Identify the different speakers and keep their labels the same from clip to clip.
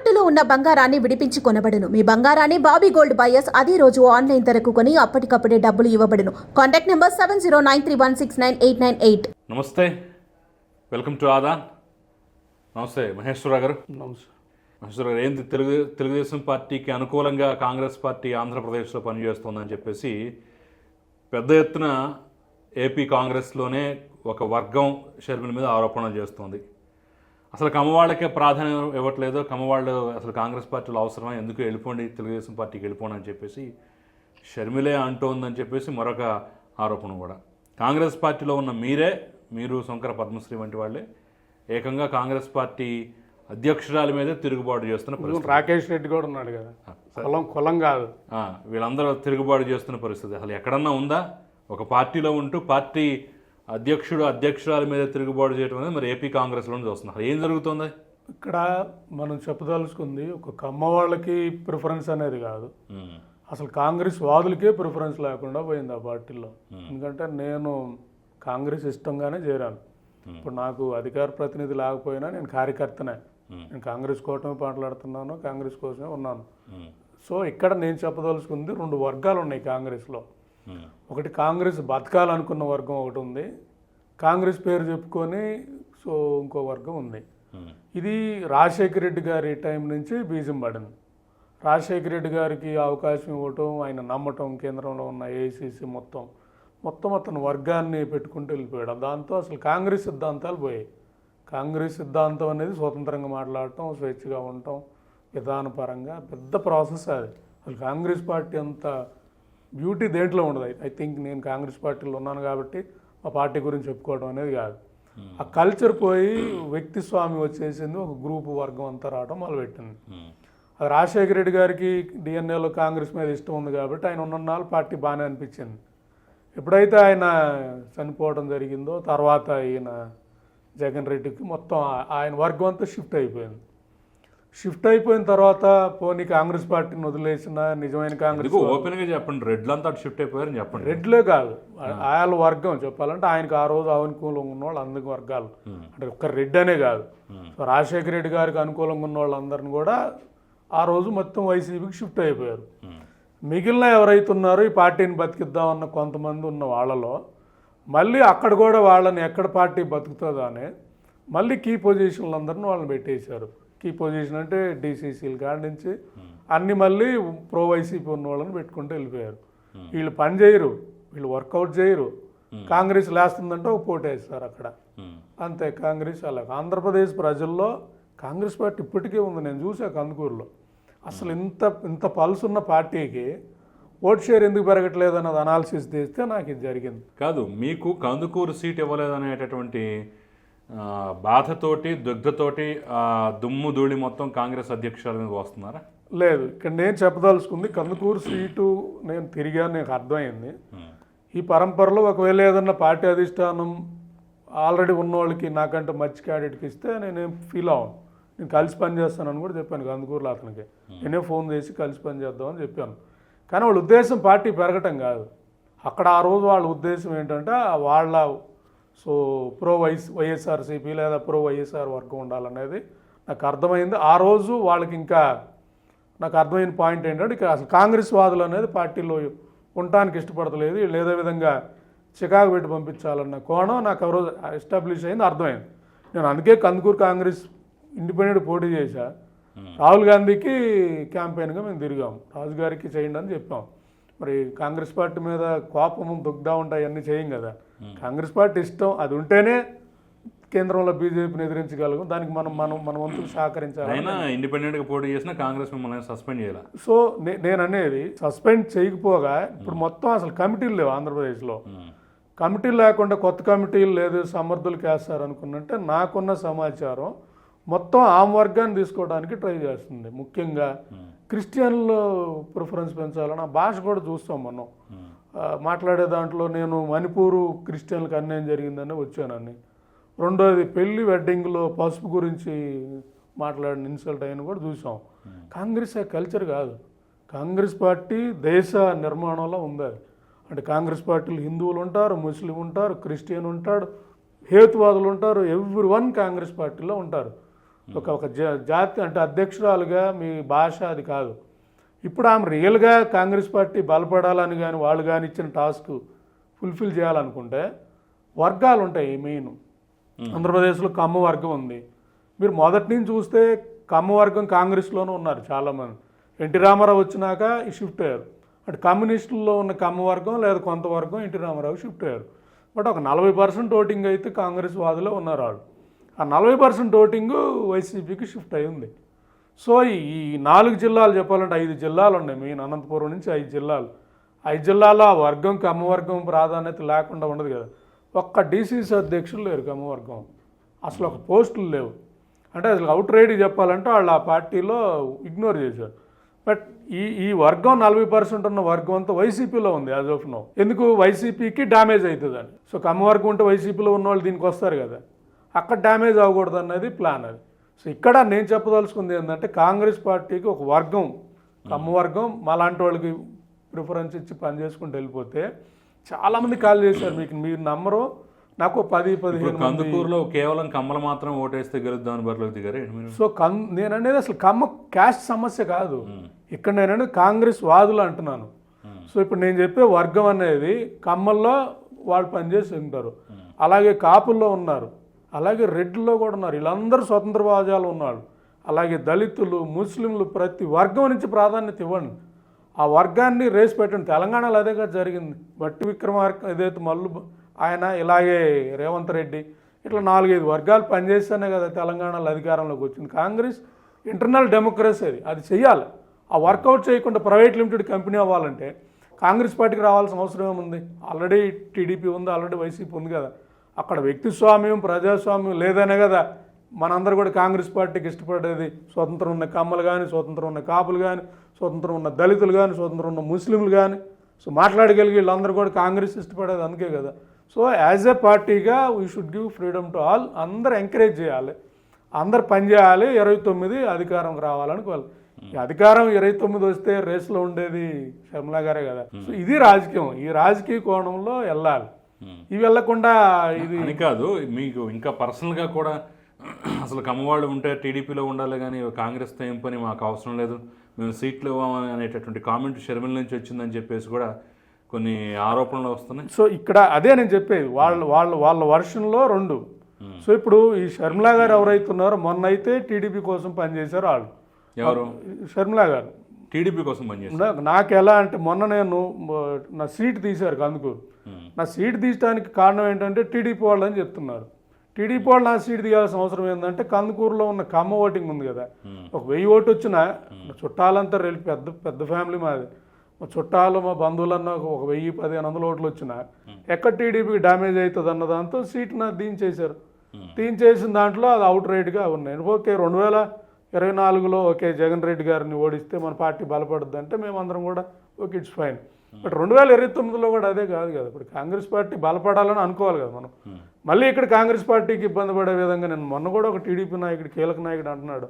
Speaker 1: తాకట్టులో ఉన్న బంగారాన్ని విడిపించి కొనబడును. మీ బంగారాన్ని బాబీ గోల్డ్ బయర్స్ అదే రోజు ఆన్లైన్ ధరకు కొని అప్పటికప్పుడే డబ్బులు ఇవ్వబడును. Contact number seven zero nine three one six nine eight nine eight.
Speaker 2: నమస్తే. Welcome to Aada. నమస్తే మహేశ్వరరావు గారు.
Speaker 3: నమస్తే.
Speaker 2: మహేశ్వరరావు గారు ఏంది? తెలుగు తెలుగుదేశం పార్టీకి అనుకూలంగా కాంగ్రెస్ పార్టీ ఆంధ్రప్రదేశ్లో పనిచేస్తోందని చెప్పేసి పెద్ద ఎత్తున ఏపీ కాంగ్రెస్లోనే ఒక వర్గం షర్మిల మీద ఆరోపణలు చేస్తోంది. అసలు కమ్మవాళ్ళకే ప్రాధాన్యం ఇవ్వట్లేదు. కమ్మవాళ్ళు అసలు కాంగ్రెస్ పార్టీలో అవసరమా? ఎందుకు వెళ్ళిపోండి? తెలుగుదేశం పార్టీకి వెళ్ళిపోండి అని చెప్పేసి షర్మిలే అంటోందని చెప్పేసి మరొక ఆరోపణ కూడా. కాంగ్రెస్ పార్టీలో ఉన్న మీరే మీరు శంకర పద్మశ్రీ వంటి వాళ్ళే ఏకంగా కాంగ్రెస్ పార్టీ అధ్యక్షురాలి మీదే తిరుగుబాటు చేస్తున్న పరిస్థితి.
Speaker 3: రాకేష్ రెడ్డి కూడా ఉన్నాడు కదా. కులం కులం కాదు.
Speaker 2: వీళ్ళందరూ తిరుగుబాటు చేస్తున్న పరిస్థితి. అసలు ఎక్కడన్నా ఉందా? ఒక పార్టీలో ఉంటూ పార్టీ అధ్యక్షుడు అధ్యక్షురాలి మీద తిరుగుబాటు చేయడం అనేది మరి ఏపీ కాంగ్రెస్లో చూస్తున్నాం అసలు ఏం జరుగుతుంది?
Speaker 3: ఇక్కడ మనం చెప్పదలుచుకుంది ఒక కమ్మ వాళ్ళకి ప్రిఫరెన్స్ అనేది కాదు. అసలు కాంగ్రెస్ వాదులకే ప్రిఫరెన్స్ లేకుండా పోయింది ఆ పార్టీలో. ఎందుకంటే నేను కాంగ్రెస్ ఇష్టంగానే చేరాను. ఇప్పుడు నాకు అధికార ప్రతినిధి లేకపోయినా నేను కార్యకర్తనే. నేను కాంగ్రెస్ కోసమే మాట్లాడుతున్నాను కాంగ్రెస్ కోసమే ఉన్నాను. సో ఇక్కడ నేను చెప్పదలుచుకుంది రెండు వర్గాలు ఉన్నాయి కాంగ్రెస్లో. ఒకటి కాంగ్రెస్ బతకాలనుకున్న వర్గం ఒకటి ఉంది. కాంగ్రెస్ పేరు చెప్పుకొని సో ఇంకో వర్గం ఉంది. ఇది రాజశేఖర రెడ్డి గారి టైం నుంచి బీజం పడింది. రాజశేఖర రెడ్డి గారికి అవకాశం ఇవ్వటం ఆయన నమ్మటం కేంద్రంలో ఉన్న ఏఐసిసి మొత్తం మొత్తం అతను వర్గాన్ని పెట్టుకుంటూ వెళ్ళిపోయాడు. దాంతో అసలు కాంగ్రెస్ సిద్ధాంతాలు పోయాయి. కాంగ్రెస్ సిద్ధాంతం అనేది స్వతంత్రంగా మాట్లాడటం స్వేచ్ఛగా ఉండటం విధానపరంగా పెద్ద ప్రాసెస్ అది. అసలు కాంగ్రెస్ పార్టీ అంతా బ్యూటీ దేంట్లో ఉండదు. ఐ థింక్ నేను కాంగ్రెస్ పార్టీలో ఉన్నాను కాబట్టి మా పార్టీ గురించి చెప్పుకోవడం అనేది కాదు. ఆ కల్చర్ పోయి వ్యక్తి స్వామి వచ్చేసింది ఒక గ్రూప్ వర్గం అంతా రావడం మొదలుపెట్టింది. అది రాజశేఖర రెడ్డి గారికి డిఎన్ఏలో కాంగ్రెస్ మీద ఇష్టం ఉంది కాబట్టి ఆయన ఉన్న నాళ్ళు పార్టీ బాగానే అనిపించింది. ఎప్పుడైతే ఆయన చనిపోవడం జరిగిందో తర్వాత ఈయన జగన్ రెడ్డికి మొత్తం ఆయన వర్గం అంతా షిఫ్ట్ అయిపోయింది. షిఫ్ట్ అయిపోయిన తర్వాత పోనీ కాంగ్రెస్ పార్టీని వదిలేసిన నిజమైన కాంగ్రెస్
Speaker 2: ఓపెన్గా చెప్పండి. రెడ్లంతా అటు షిఫ్ట్ అయిపోయారని చెప్పండి.
Speaker 3: రెడ్లే కాదు. ఆయన వర్గం చెప్పాలంటే ఆయనకు ఆ రోజు అనుకూలంగా ఉన్న వాళ్ళు అందుకు వర్గాలు. అంటే ఒక్క రెడ్డి అనే కాదు. సో రాజశేఖర రెడ్డి గారికి అనుకూలంగా ఉన్న వాళ్ళందరిని కూడా ఆ రోజు మొత్తం వైసీపీకి షిఫ్ట్ అయిపోయారు. మిగిలిన ఎవరైతే ఉన్నారో ఈ పార్టీని బతికిద్దామన్న కొంతమంది ఉన్న వాళ్ళలో మళ్ళీ అక్కడ కూడా వాళ్ళని ఎక్కడ పార్టీ బతుకుతుందో అని మళ్ళీ కీ పొజిషన్లు అందరిని వాళ్ళని పెట్టేశారు. కీ పొజిషన్ అంటే డీసీసీల కాడి నుంచి అన్ని మళ్ళీ ప్రో వైసీపీ ఉన్న వాళ్ళని పెట్టుకుంటూ వెళ్ళిపోయారు. వీళ్ళు పని చేయరు వీళ్ళు వర్కౌట్ చేయరు. కాంగ్రెస్ లేస్తుందంటే ఒక పోటీ వేస్తారు అక్కడ. అంతే కాంగ్రెస్ అలా. ఆంధ్రప్రదేశ్ ప్రజల్లో కాంగ్రెస్ పార్టీ ఇప్పటికే ఉంది. నేను చూసా కందుకూరులో. అసలు ఇంత ఇంత పల్స్ ఉన్న పార్టీకి ఓట్ షేర్ ఎందుకు పెరగట్లేదు అన్నది అనాలిసిస్ చేస్తే నాకు ఇది జరిగింది.
Speaker 2: కాదు మీకు కందుకూరు సీట్ ఇవ్వలేదనేటటువంటి ఆ, బాధతోటి దుగ్ధతోటి దుమ్ము ధూళి మొత్తం కాంగ్రెస్ అధ్యక్షురాల మీద వస్తున్నారా
Speaker 3: లేదు ఇక్కడ నేను చెప్పదలుచుకుంది కందుకూరు సీటు నేను తిరిగాను నాకు అర్థమైంది. ఈ పరంపరలో ఒకవేళ ఏదన్నా పార్టీ అధిష్టానం ఆల్రెడీ ఉన్నోళ్ళకి నాకంటే మంచి క్యాడెట్కి ఇస్తే నేనేం ఫీల్ అవ్వను. నేను కలిసి పని చేస్తానని కూడా చెప్పాను కందుకూరులో అతనికి. నేనే ఫోన్ చేసి కలిసి పని చేద్దామని చెప్పాను. కానీ వాళ్ళ ఉద్దేశం పార్టీ పెరగటం కాదు. అక్కడ ఆ రోజు వాళ్ళ ఉద్దేశం ఏంటంటే వాళ్ళ సో ప్రో వైఎస్ వైఎస్ఆర్సీపీ లేదా ప్రో వైఎస్ఆర్ వర్గం ఉండాలనేది నాకు అర్థమైంది. ఆ రోజు వాళ్ళకి ఇంకా నాకు అర్థమైన పాయింట్ ఏంటంటే ఇక అసలు కాంగ్రెస్ వాదులు అనేది పార్టీలో ఉండటానికి ఇష్టపడతలేదు. వీళ్ళు ఏదో విధంగా చికాకు పెట్టి పంపించాలన్న కోణం నాకు రోజు ఎస్టాబ్లిష్ అయింది అర్థమైంది. నేను అందుకే కందుకూరు కాంగ్రెస్ ఇండిపెండెంట్ పోటీ చేశా. రాహుల్ గాంధీకి క్యాంపెయిన్గా మేము తిరిగాం. రాజు గారికి చేయండి అని చెప్పాం. మరి కాంగ్రెస్ పార్టీ మీద కోపం దుగ్ధా ఉంటాయి అన్నీ చేయం కదా. కాంగ్రెస్ పార్టీ ఇష్టం అది ఉంటేనే కేంద్రంలో బీజేపీని ఎదిరించగలం దానికి మనం మనం మన వంతు సహకరించాలి.
Speaker 2: అయినా ఇండిపెండెంట్గా పోటీ చేసినా కాంగ్రెస్ మిమ్మల్ని సస్పెండ్ చేయాలి?
Speaker 3: సో నేను అనేది సస్పెండ్ చేయకపోగా ఇప్పుడు మొత్తం అసలు కమిటీలు లేవు ఆంధ్రప్రదేశ్లో. కమిటీలు లేకుండా కొత్త కమిటీలు లేదు సమర్థులకు వేస్తారు అనుకున్నట్టే నాకున్న సమాచారం మొత్తం ఆమె వర్గాన్ని తీసుకోవడానికి ట్రై చేస్తుంది. ముఖ్యంగా క్రిస్టియన్లు ప్రిఫరెన్స్ పెంచాలని ఆ భాష కూడా చూస్తాం మనం. ఆ, మాట్లాడే దాంట్లో నేను మణిపూరు క్రిస్టియన్లకు అన్యాయం జరిగిందని వచ్చానని. రెండోది పెళ్ళి వెడ్డింగ్లో పసుపు గురించి మాట్లాడిన ఇన్సల్ట్ అయిన కూడా చూసాం. కాంగ్రెస్ ఆ కల్చర్ కాదు. కాంగ్రెస్ పార్టీ దేశ నిర్మాణంలో ఉంది అంటే కాంగ్రెస్ పార్టీలు హిందువులు ఉంటారు ముస్లిం ఉంటారు క్రిస్టియన్ ఉంటాడు హేతువాదులు ఉంటారు ఎవ్రీ వన్ కాంగ్రెస్ పార్టీలో ఉంటారు. ఒక ఒక జా- జాతి అంటే అధ్యక్షురాలుగా మీ భాష అది కాదు. ఇప్పుడు ఆమె రియల్గా కాంగ్రెస్ పార్టీ బలపడాలని కానీ వాళ్ళు కానీ ఇచ్చిన టాస్క్ ఫుల్ఫిల్ చేయాలనుకుంటే వర్గాలు ఉంటాయి మెయిన్. ఆంధ్రప్రదేశ్లో కమ్మ వర్గం ఉంది. మీరు మొదటి నుంచి చూస్తే కమ్మ వర్గం కాంగ్రెస్లోనూ ఉన్నారు చాలామంది. ఎన్టీ రామారావు వచ్చినాక ఈ షిఫ్ట్ అయ్యారు. అంటే కమ్యూనిస్టుల్లో ఉన్న కమ్మ వర్గం లేదా కొంత వర్గం ఎన్టీ రామారావు షిఫ్ట్ అయ్యారు. బట్ ఒక నలభై పర్సెంట్ ఓటింగ్ అయితే కాంగ్రెస్ వాదులో ఉన్నారు వాళ్ళు. ఆ నలభై పర్సెంట్ ఓటింగ్ వైసీపీకి షిఫ్ట్ అయింది సో ఈ- ఈ నాలుగు జిల్లాలు చెప్పాలంటే ఐదు జిల్లాలు ఉన్నాయి. మెయిన్ అనంతపురం నుంచి ఐదు జిల్లాలు. ఐదు జిల్లాలో ఆ వర్గం కమ్మవర్గం ప్రాధాన్యత లేకుండా ఉండదు కదా. ఒక్క డీసీసీ అధ్యక్షులు లేరు కమ్మవర్గం అసలు ఒక పోస్టులు లేవు. అంటే అసలు అవుట్ రైడ్ చెప్పాలంటే వాళ్ళు ఆ పార్టీలో ఇగ్నోర్ చేశారు. బట్ ఈ ఈ వర్గం నలభై పర్సెంట్ ఉన్న వర్గం అంతా వైసీపీలో ఉంది యాజ్ ఆఫ్ నో ఎందుకు? వైసీపీకి డ్యామేజ్ అవుతుంది సో కమ్మవర్గం ఉంటే వైసీపీలో ఉన్న వాళ్ళు దీనికి వస్తారు కదా. అక్కడ డ్యామేజ్ అవ్వకూడదు అన్నది ప్లాన్ అది. సో ఇక్కడ నేను చెప్పదలుచుకుంది ఏంటంటే కాంగ్రెస్ పార్టీకి ఒక వర్గం కమ్మ వర్గం మాలాంటి వాళ్ళకి ప్రిఫరెన్స్ ఇచ్చి పని చేసుకుంటూ వెళ్ళిపోతే చాలామంది కాల్ చేశారు మీకు మీరు నమ్మరు నాకు పది పదిహేను
Speaker 2: కందుకూరులో కేవలం కమ్మలు మాత్రం ఓటేస్తే గెలుద్దామని బరిలోకి దిగారు
Speaker 3: సో కం నేను అనేది అసలు కమ్మ క్యాస్ట్ సమస్య కాదు. ఇక్కడ నేను అనేది కాంగ్రెస్ వాదులు అంటున్నాను. సో ఇప్పుడు నేను చెప్పే వర్గం అనేది కమ్మల్లో వాళ్ళు పనిచేసి ఉంటారు. అలాగే కాపుల్లో ఉన్నారు. అలాగే రెడ్లో కూడా ఉన్నారు. వీళ్ళందరూ స్వతంత్రవాదాలు ఉన్నారు అలాగే దళితులు ముస్లింలు ప్రతి వర్గం నుంచి ప్రాధాన్యత ఇవ్వండి. ఆ వర్గాన్ని రేసి పెట్టండి. తెలంగాణలో అదే కదా జరిగింది. బట్టి విక్రమార్క ఏదైతే మల్లు ఆయన ఇలాగే రేవంత్ రెడ్డి ఇట్లా నాలుగైదు వర్గాలు పనిచేస్తేనే కదా తెలంగాణలో అధికారంలోకి వచ్చింది. కాంగ్రెస్ ఇంటర్నల్ డెమోక్రసీ అది. అది చెయ్యాలి. ఆ వర్కౌట్ చేయకుండా ప్రైవేట్ లిమిటెడ్ కంపెనీ అవ్వాలంటే కాంగ్రెస్ పార్టీకి రావాల్సిన అవసరం ఏముంది? ఆల్రెడీ టీడీపీ ఉంది ఆల్రెడీ వైసీపీ ఉంది కదా. అక్కడ వ్యక్తి స్వామ్యం ప్రజాస్వామ్యం లేదనే కదా. మనందరూ కూడా కాంగ్రెస్ పార్టీకి ఇష్టపడేది స్వతంత్రం ఉన్న కమ్మలు కానీ స్వతంత్రం ఉన్న కాపులు కానీ స్వతంత్రం ఉన్న దళితులు కానీ స్వతంత్రం ఉన్న ముస్లింలు కానీ సో మాట్లాడగలిగి వీళ్ళందరూ కూడా కాంగ్రెస్ ఇష్టపడేది అందుకే కదా. సో యాజ్ ఏ పార్టీగా we should give freedom to all అందరు ఎంకరేజ్ చేయాలి. అందరు పనిచేయాలి ఇరవై తొమ్మిది అధికారం రావాలని వాళ్ళు అధికారం ఇరవై తొమ్మిది వస్తే రేస్లో ఉండేది శర్మలా గారే కదా. సో ఇది రాజకీయం. ఈ రాజకీయ కోణంలో వెళ్ళాలి. ఇవి వెళ్ళకుండా ఇది
Speaker 2: అని కాదు మీకు ఇంకా పర్సనల్గా కూడా అసలు కమ్మవాళ్ళు ఉంటే టీడీపీలో ఉండాలి కానీ కాంగ్రెస్తో ఏం పని మాకు అవసరం లేదు. మేము సీట్లు ఇవ్వమని అనేటటువంటి కామెంట్ షర్మిల నుంచి వచ్చిందని చెప్పేసి కూడా కొన్ని ఆరోపణలు వస్తున్నాయి.
Speaker 3: సో ఇక్కడ అదే నేను చెప్పేది వాళ్ళ వాళ్ళ వాళ్ళ వర్షన్లో రెండు. సో ఇప్పుడు ఈ షర్మిలా గారు ఎవరైతే ఉన్నారో మొన్న అయితే టీడీపీ కోసం పనిచేశారు వాళ్ళు.
Speaker 2: ఎవరు?
Speaker 3: షర్మిలా గారు.
Speaker 2: టీడీపీ కోసం పనిచేస్తారు
Speaker 3: నా- నాకు ఎలా అంటే మొన్న నేను నా సీట్ తీశారు కందుకూరు. నా సీట్ తీయడానికి కారణం ఏంటంటే టీడీపీ వాళ్ళు అని చెప్తున్నారు. టీడీపీ వాళ్ళు నా సీట్ తీయాల్సిన అవసరం ఏంటంటే కందుకూరులో ఉన్న కమ్మ ఓటింగ్ ఉంది కదా. ఒక వెయ్యి ఓటు వచ్చినా చుట్టాలంతా వెళ్ళి పెద్ద పెద్ద ఫ్యామిలీ మాది. మా చుట్టాలు మా బంధువులన్న ఒక వెయ్యి పదిహేను వందల ఓట్లు వచ్చినా ఎక్కడ టీడీపీకి డ్యామేజ్ అవుతుంది అన్న దాంతో సీట్ నాకు దించేశారు దించేసిన దాంట్లో అది అవుట్ రైట్గా ఉన్నాయి. ఓకే రెండు వేల ఇరవై నాలుగులో ఓకే జగన్ రెడ్డి గారిని ఓడిస్తే మన పార్టీ బలపడుద్ది అంటే మేమందరం కూడా ఓకే ఇట్స్ ఫైన్. బట్ రెండు వేల ఇరవై తొమ్మిదిలో కూడా అదే కాదు కదా. ఇప్పుడు కాంగ్రెస్ పార్టీ బలపడాలని అనుకోవాలి కదా మనం. మళ్ళీ ఇక్కడ కాంగ్రెస్ పార్టీకి ఇబ్బంది పడే విధంగా నేను మొన్న కూడా ఒక టీడీపీ నాయకుడు కీలక నాయకుడు అంటున్నాడు.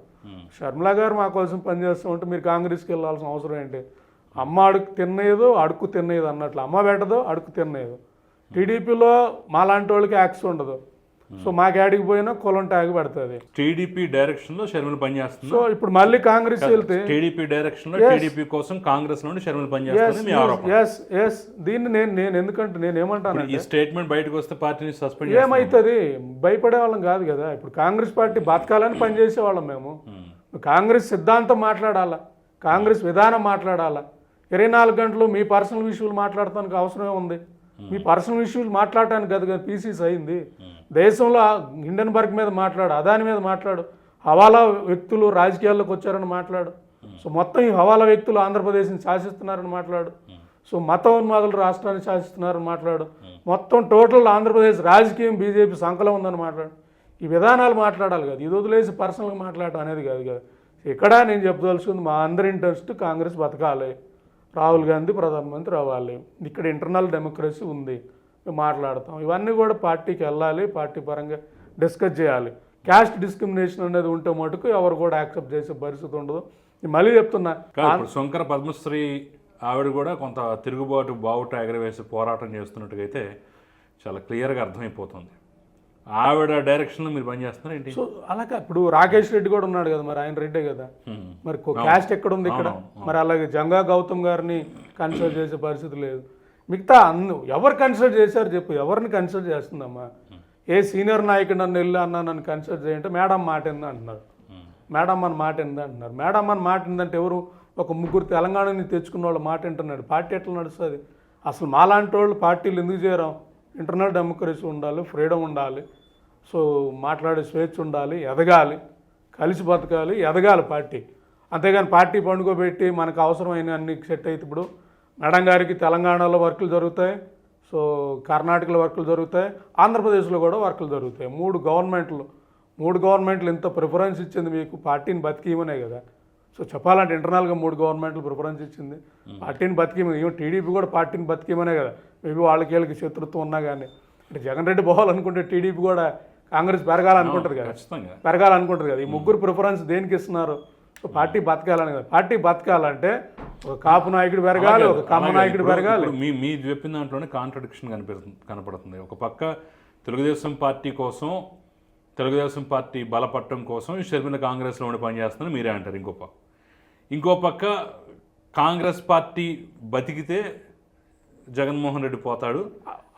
Speaker 3: షర్మిల గారు మా కోసం పనిచేస్తూ ఉంటే మీరు కాంగ్రెస్కి వెళ్ళాల్సిన అవసరం ఏంటి? అమ్మ అడుగు తినేదో అడుక్కు తినేది అన్నట్లు. అమ్మ పెట్టదు అడుక్కు తినేది టీడీపీలో మాలాంటి వాళ్ళకి యాక్స్ ఉండదు. సో మాకు యాడికి పోయినా కులం ట్యాగ్ పెడుతుంది.
Speaker 2: టీడీపీ డైరెక్షన్లో షర్మిల పనిచేస్తుంది.
Speaker 3: సో ఇప్పుడు మళ్ళీ కాంగ్రెస్ వెళ్తే
Speaker 2: టీడీపీ డైరెక్షన్లో టీడీపీ కోసం కాంగ్రెస్ నుండి షర్మిల పనిచేస్తుంది మీ ఆరోపణ.
Speaker 3: ఎస్ ఎస్ దీన్ని నేను నేను ఎందుకంటే నేను ఏమంటాను
Speaker 2: ఈ స్టేట్మెంట్ బయటకు వస్తే పార్టీని సస్పెండ్
Speaker 3: ఏమవుతుంది భయపడే వాళ్ళం కాదు కదా. ఇప్పుడు కాంగ్రెస్ పార్టీ బతకాలని పనిచేసే వాళ్ళం మేము కాంగ్రెస్ సిద్ధాంతం మాట్లాడాలా? కాంగ్రెస్ విధానం మాట్లాడాలా? ఇరవై నాలుగు గంటలు మీ పర్సనల్ విషయాలు మాట్లాడటానికి అవసరమే ఉంది. మీ పర్సనల్ విషయాలు మాట్లాడటానికి కదా కదా పీసీస్ అయింది. దేశంలో హిండన్బర్గ్ మీద మాట్లాడు అదాని మీద మాట్లాడు హవాలా వ్యక్తులు రాజకీయాల్లోకి వచ్చారని మాట్లాడు. సో మొత్తం ఈ హవాలా వ్యక్తులు ఆంధ్రప్రదేశ్ని శాసిస్తున్నారని మాట్లాడు. సో మత ఉన్మాదులు రాష్ట్రాన్ని శాసిస్తున్నారని మాట్లాడు. మొత్తం టోటల్ ఆంధ్రప్రదేశ్ రాజకీయం బీజేపీ సంకలం ఉందని మాట్లాడు. ఈ విధానాలు మాట్లాడాలి కదా ఇది వదిలేసి పర్సనల్గా మాట్లాడటం అనేది కాదు కదా. ఇక్కడ నేను చెప్పదలుచుకుంది మా అందరి ఇంట్రెస్ట్ కాంగ్రెస్ బతకాలి. రాహుల్ గాంధీ ప్రధానమంత్రి అవ్వాలి. ఇక్కడ ఇంటర్నల్ డెమోక్రసీ ఉంది. మాట్లాడతాం. ఇవన్నీ కూడా పార్టీకి వెళ్ళాలి పార్టీ పరంగా డిస్కస్ చేయాలి. క్యాస్ట్ డిస్క్రిమినేషన్ అనేది ఉంటే మటుకు ఎవరు కూడా యాక్సెప్ట్ చేసే పరిస్థితి ఉండదు. మళ్ళీ చెప్తున్నా
Speaker 2: శంకర పద్మశ్రీ ఆవిడ కూడా కొంత తిరుగుబాటు బావుట ఎగరవేసి పోరాటం చేస్తున్నట్టుగా అయితే చాలా క్లియర్గా అర్థమైపోతుంది. ఆవిడ డైరెక్షన్లో మీరు పనిచేస్తున్నారు ఏంటి?
Speaker 3: సో అలాగే ఇప్పుడు రాకేష్ రెడ్డి కూడా ఉన్నాడు కదా మరి ఆయన రెడ్డే కదా. మరి క్యాస్ట్ ఎక్కడ ఉంది ఇక్కడ? మరి అలాగే జంగా గౌతమ్ గారిని కన్సిడర్ చేసే పరిస్థితి లేదు. మిగతా అన్ను ఎవరు కన్సిడర్ చేశారు చెప్పు ఎవరిని కన్సిడర్ చేస్తుందమ్మా? ఏ సీనియర్ నాయకుడు నన్ను వెళ్ళి అన్నా నన్ను కన్సిడర్ చేయంటే మేడం మాట ఏంది అంటున్నారు. మేడం అని మాట ఏంది అంటున్నారు. మేడం అని మాట ఏందంటే ఎవరు? ఒక ముగ్గురు తెలంగాణని తెచ్చుకున్న వాళ్ళు మాట వింటున్నాడు. పార్టీ ఎట్లా నడుస్తుంది? అసలు మాలాంటి వాళ్ళు పార్టీలు ఎందుకు చేరాం ఇంటర్నల్ డెమోక్రసీ ఉండాలి ఫ్రీడమ్ ఉండాలి. సో మాట్లాడే స్వేచ్ఛ ఉండాలి ఎదగాలి కలిసి బతకాలి ఎదగాలి పార్టీ. అంతేగాని పార్టీ పండుకోబెట్టి మనకు అవసరమైన అన్ని సెట్ అయితే ఇప్పుడు మేడం గారికి తెలంగాణలో వర్కులు జరుగుతాయి సో కర్ణాటకలో వర్కులు జరుగుతాయి ఆంధ్రప్రదేశ్లో కూడా వర్కులు జరుగుతాయి. మూడు గవర్నమెంట్లు మూడు గవర్నమెంట్లు ఇంత ప్రిఫరెన్స్ ఇచ్చింది మీకు పార్టీని బతికియమనే కదా. సో చెప్పాలంటే ఇంటర్నల్గా మూడు గవర్నమెంట్లు ప్రిఫరెన్స్ ఇచ్చింది. పార్టీని బతికిమని ఏమో టీడీపీ కూడా పార్టీని బతికిమనే కదా. మేబీ వాళ్ళకి వీళ్ళకి శత్రుత్వం ఉన్నా కానీ అంటే జగన్ రెడ్డి పోవాలనుకుంటే టీడీపీ కూడా కాంగ్రెస్ పెరగాలనుకుంటుంది కదా.
Speaker 2: ఖచ్చితంగా.
Speaker 3: పెరగాలనుకుంటుంది కదా. ఈ ముగ్గురు ప్రిఫరెన్స్ దేనికి ఇస్తున్నారు? పార్టీ బతకాలని కదా. పార్టీ బతకాలంటే ఒక కాపు నాయకుడు పెరగాలి ఒక కమ్మ నాయకుడు పెరగాలి.
Speaker 2: మీ మీ చెప్పిన దాంట్లోనే కాంట్రడిక్షన్ కనిపిస్తుంది కనపడుతుంది. ఒక పక్క తెలుగుదేశం పార్టీ కోసం తెలుగుదేశం పార్టీ బలపట్టం కోసం షర్మిల కాంగ్రెస్లో ఉండి పనిచేస్తుందని మీరే అంటారు ఇంకో పక్క. ఇంకో పక్క కాంగ్రెస్ పార్టీ బతికితే జగన్మోహన్ రెడ్డి పోతాడు.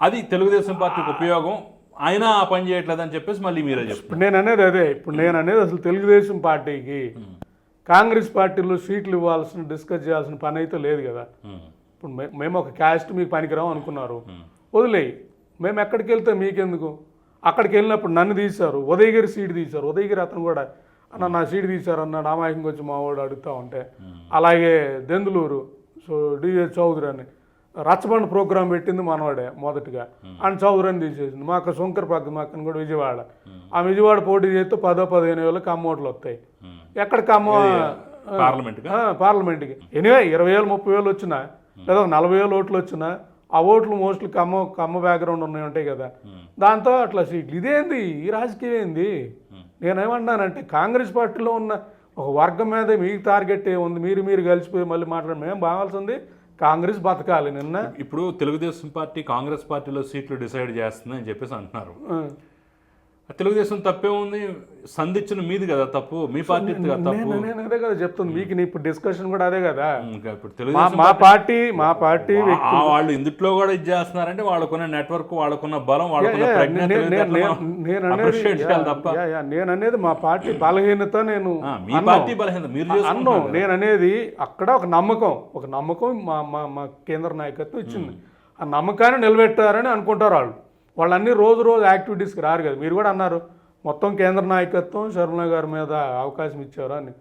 Speaker 2: అది తెలుగుదేశం పార్టీకి ఉపయోగం. అయినా ఆ పని చేయట్లేదని చెప్పేసి మళ్ళీ మీరే
Speaker 3: ఇప్పుడు నేను అనేది అదే. ఇప్పుడు నేను అనేది అసలు తెలుగుదేశం పార్టీకి కాంగ్రెస్ పార్టీలో సీట్లు ఇవ్వాల్సిన డిస్కస్ చేయాల్సిన పని అయితే లేదు కదా. ఇప్పుడు మేము ఒక క్యాస్ట్ మీకు పనికిరాం అనుకున్నారు. వదిలేయి. మేము ఎక్కడికి వెళ్తే మీకెందుకు? అక్కడికి వెళ్ళినప్పుడు నన్ను తీశారు. ఉదయగిరి సీట్ తీశారు. ఉదయగిరి అతను కూడా అన్న నా సీట్ తీశారు అన్నాడు అమాయకంగా వచ్చి మా వాడు అడుగుతూ ఉంటే. అలాగే దెందులూరు. సో డిఏ చౌదరి అని. రచ్చబండ ప్రోగ్రాం పెట్టింది మనవాడే మొదటిగా. అని చౌదరి అని తీసేసింది. మా అక్క శంకర్ పక్క మా అక్కని కూడా విజయవాడ. ఆ విజయవాడ పోటీ చేస్తే పదో పదిహేను వేలు కమ్మోట్లు వస్తాయి. ఎక్కడ కమ్మ
Speaker 2: పార్లమెంట్గా?
Speaker 3: ఆ, పార్లమెంట్కి. ఎనివే ఇరవై వేలు ముప్పై వేలు వచ్చినా లేదా నలభై వేలు ఓట్లు వచ్చినా ఆ ఓట్లు మోస్ట్లీ కమ్మ కమ్మ బ్యాక్గ్రౌండ్ ఉన్నాయి ఉంటాయి కదా. దాంతో అట్లా సీట్లు. ఇదేంది? ఈ రాజకీయం ఏంది? నేనేమన్నానంటే కాంగ్రెస్ పార్టీలో ఉన్న ఒక వర్గం మీద మీకు టార్గెట్ ఏముంది? మీరు మీరు కలిసిపోయి మళ్ళీ మాట్లాడి. మేము బాగాల్సింది కాంగ్రెస్ బతకాలి నిన్న.
Speaker 2: ఇప్పుడు తెలుగుదేశం పార్టీ కాంగ్రెస్ పార్టీలో సీట్లు డిసైడ్ చేస్తుంది అని చెప్పేసి అంటున్నారు. తెలుగుదేశం తప్పే ఉంది సంధించిన మీది కదా తప్పు మీ పార్టీ తప్పు.
Speaker 3: నేను అదే కదా చెప్తుంది మీకు నీ ఇప్పుడు డిస్కషన్ కూడా అదే కదా.
Speaker 2: ఇప్పుడు
Speaker 3: మా
Speaker 2: తెలుగుదేశం
Speaker 3: మా పార్టీ మా పార్టీ
Speaker 2: వాళ్ళు ఇందుట్లో కూడా ఇది చేస్తున్నారంటే వాళ్ళకున్న నెట్వర్క్ వాళ్ళకున్న బలం వాళ్ళకున్న
Speaker 3: నేను అనేది మా పార్టీ బలహీనత నేను
Speaker 2: మీ. పార్టీ బలహీనత మీరు
Speaker 3: అన్నో. నేను అనేది అక్కడ ఒక నమ్మకం ఒక నమ్మకం మా మా మా కేంద్ర నాయకత్వం ఇచ్చింది. ఆ నమ్మకాన్ని నిలబెట్టారని అనుకుంటారు వాళ్ళు. వాళ్ళు అన్ని రోజు రోజు యాక్టివిటీస్కి రారు కదా. మీరు కూడా అన్నారు మొత్తం కేంద్ర నాయకత్వం శర్మల గారి మీద అవకాశం ఇచ్చారు అని.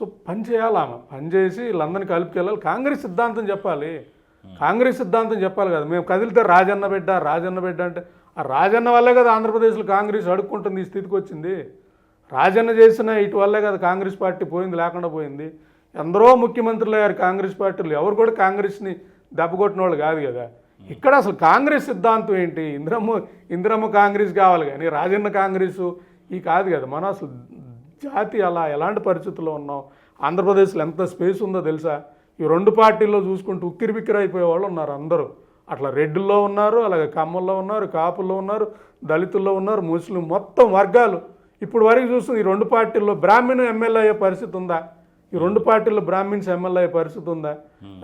Speaker 3: సో పని చేయాలి ఆమె. పని చేసి వీళ్ళందరినీ కలుపుకెళ్ళాలి. కాంగ్రెస్ సిద్ధాంతం చెప్పాలి. కాంగ్రెస్ సిద్ధాంతం చెప్పాలి కదా. మేము కదిలితే రాజన్న బిడ్డ రాజన్న బిడ్డ అంటే ఆ రాజన్న వల్లే కదా ఆంధ్రప్రదేశ్లో కాంగ్రెస్ అడుక్కుంటుంది ఈ స్థితికి వచ్చింది. రాజన్న చేసిన ఇటు వల్లే కదా కాంగ్రెస్ పార్టీ పోయింది లేకుండా పోయింది. ఎందరో ముఖ్యమంత్రులు అయ్యారు కాంగ్రెస్ పార్టీలు. ఎవరు కూడా కాంగ్రెస్ని దెబ్బకొట్టిన వాళ్ళు కాదు కదా. ఇక్కడ అసలు కాంగ్రెస్ సిద్ధాంతం ఏంటి? ఇందిరమ్మ ఇందిరమ్మ కాంగ్రెస్ కావాలి కానీ రాజన్న కాంగ్రెస్? ఈ కాదు కదా. మనం అసలు జాతి అలా ఎలాంటి పరిస్థితుల్లో ఉన్నాం? ఆంధ్రప్రదేశ్లో ఎంత స్పేస్ ఉందో తెలుసా? ఈ రెండు పార్టీల్లో చూసుకుంటూ ఉక్కిరి బిక్కిరి అయిపోయే వాళ్ళు ఉన్నారు అందరూ. అట్లా రెడ్డిల్లో ఉన్నారు అలాగే కమ్మల్లో ఉన్నారు కాపుల్లో ఉన్నారు దళితుల్లో ఉన్నారు ముస్లిం మొత్తం వర్గాలు. ఇప్పుడు వరకు చూస్తుంది ఈ రెండు పార్టీల్లో బ్రాహ్మణ్ ఎమ్మెల్యే అయ్యే పరిస్థితి ఉందా? ఈ రెండు పార్టీల్లో బ్రాహ్మిన్స్ ఎమ్మెల్యే అయ్యే పరిస్థితి ఉందా?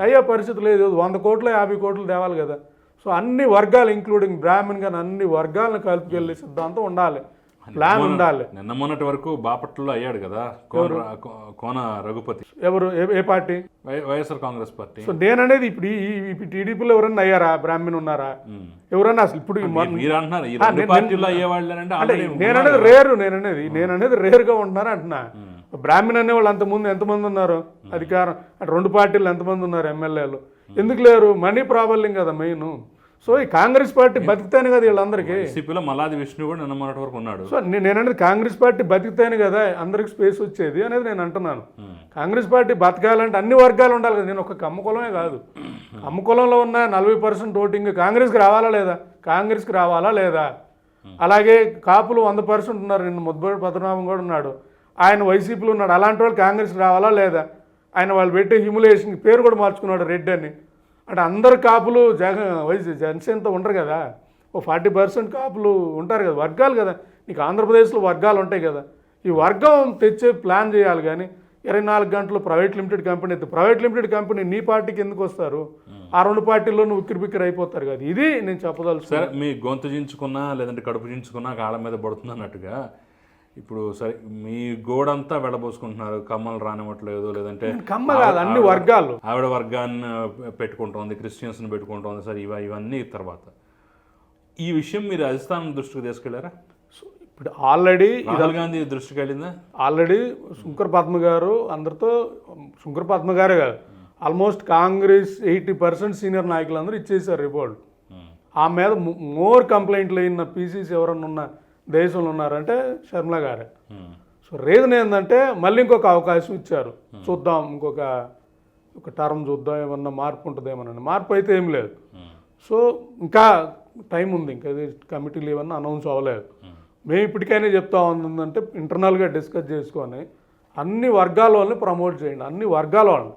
Speaker 3: అయ్యే పరిస్థితి లేదు. వంద కోట్లు యాభై కోట్లు తేవాలి కదా. సో అన్ని వర్గాలు ఇంక్లూడింగ్ బ్రాహ్మణ్ కానీ అన్ని వర్గాలను కలుపుకెళ్ళే సిద్ధాంతం ఉండాలి. ప్లాన్ ఉండాలి.
Speaker 2: నిన్న మొన్నటి వరకు బాపట్లలో అయ్యాడు కదా కోన రఘుపతి.
Speaker 3: ఎవరు? ఏ- party?
Speaker 2: YSR Congress party.
Speaker 3: So నేననేది ఇప్పుడు ఈ టీడీపీలో ఎవరన్నా అయ్యారా? బ్రాహ్మణ్ ఉన్నారా. ఎవరన్నా అసలు ఇప్పుడు నేననేది రేరు నేననేది నేననేది రేరుగా ఉంటున్నారు అంటున్నా. బ్రాహ్మణ్ అనే వాళ్ళు అంతకుముందు ఎంతమంది ఉన్నారు? అధికారం అంటే రెండు పార్టీలు ఎంతమంది ఉన్నారు ఎమ్మెల్యేలు? ఎందుకు లేరు? మనీ ప్రాబల్యం కదా మెయిన్ సో ఈ కాంగ్రెస్ పార్టీ బతికితేనే కదా వీళ్ళందరికీ.
Speaker 2: వైసీపీలో మల్లాది విష్ణు కూడా నిన్న మొన్నటి వరకు ఉన్నాడు.
Speaker 3: సో నేననేది కాంగ్రెస్ పార్టీ బతికితేనే కదా అందరికి స్పేస్ వచ్చేది అనేది నేను అంటున్నాను. కాంగ్రెస్ పార్టీ బతకాలంటే అన్ని వర్గాలు ఉండాలి కదా. నేను ఒక కమ్మ కులమే కాదు. కమ్మ కులంలో ఉన్న నలభై పర్సెంట్ ఓటింగ్ కాంగ్రెస్కి రావాలా లేదా? కాంగ్రెస్కి రావాలా లేదా? అలాగే కాపులు వంద పర్సెంట్ ఉన్నారు. నిన్న ముద్బడి పద్మనాభం కూడా ఉన్నాడు. ఆయన వైసీపీలో ఉన్నాడు. అలాంటి వాళ్ళు కాంగ్రెస్కి రావాలా లేదా? ఆయన వాళ్ళు పెట్టే హ్యూమిలేషన్ పేరు కూడా మార్చుకున్నాడు రెడ్డి అని. అంటే అందరు కాపులు జగ వైసీ జనసేనతో ఉండరు కదా. ఓ ఫార్టీ పర్సెంట్ కాపులు ఉంటారు కదా వర్గాలు కదా. నీకు ఆంధ్రప్రదేశ్లో వర్గాలు ఉంటాయి కదా. ఈ వర్గం తెచ్చే ప్లాన్ చేయాలి కానీ ఇరవై నాలుగు గంటలు ప్రైవేట్ లిమిటెడ్ కంపెనీ అయితే ప్రైవేట్ లిమిటెడ్ కంపెనీ నీ పార్టీకి ఎందుకు వస్తారు? ఆ రెండు పార్టీల్లోనూ ఉక్కిరి బిక్కిరి అయిపోతారు కదా. ఇది నేను చెప్పదలుచు
Speaker 2: సరే మీ గొంతు చించుకున్నా లేదంటే కడుపు చించుకున్నా కాళ్ళ మీద పడుతుంది అన్నట్టుగా ఇప్పుడు సరే మీ గోడంతా వెళ్ళబోసుకుంటున్నారు కమ్మలు రానివ్వట్లేదు లేదంటే
Speaker 3: కమ్మ కాదు అన్ని వర్గాలు.
Speaker 2: ఆవిడ వర్గాన్ని పెట్టుకుంటోంది క్రిస్టియన్స్ని పెట్టుకుంటోంది సరే ఇవ ఇవన్నీ తర్వాత. ఈ విషయం మీరు అధిష్టానం దృష్టికి తీసుకెళ్ళారా?
Speaker 3: సో ఇప్పుడు ఆల్రెడీ
Speaker 2: రాహుల్ గాంధీ దృష్టికి వెళ్ళిందా?
Speaker 3: ఆల్రెడీ శంకర్ పద్మ గారు అందరితో శంకర్ పద్మ గారే కాదు almost Congress eighty percent senior నాయకులందరూ ఇచ్చేసారు రిపోర్ట్. ఆ మీద మోర్ కంప్లైంట్లు అయిన పీసీసీ ఎవరన్నా ఉన్న దేశంలో ఉన్నారంటే షర్మిల గారే. సో రీజన్ ఏంటంటే మళ్ళీ ఇంకొక అవకాశం ఇచ్చారు. చూద్దాం ఇంకొక ఒక టర్మ్ చూద్దాం ఏమన్నా మార్పు ఉంటుందేమోనని మార్పు అయితే ఏం లేదు. సో ఇంకా టైం ఉంది ఇంకా కమిటీలు ఏమన్నా అనౌన్స్ అవ్వలేదు. మేము ఇప్పటికైనా చెప్తా ఉందంటే ఇంటర్నల్గా డిస్కస్ చేసుకొని అన్ని వర్గాల వాళ్ళని ప్రమోట్ చేయండి అన్ని వర్గాల వాళ్ళని.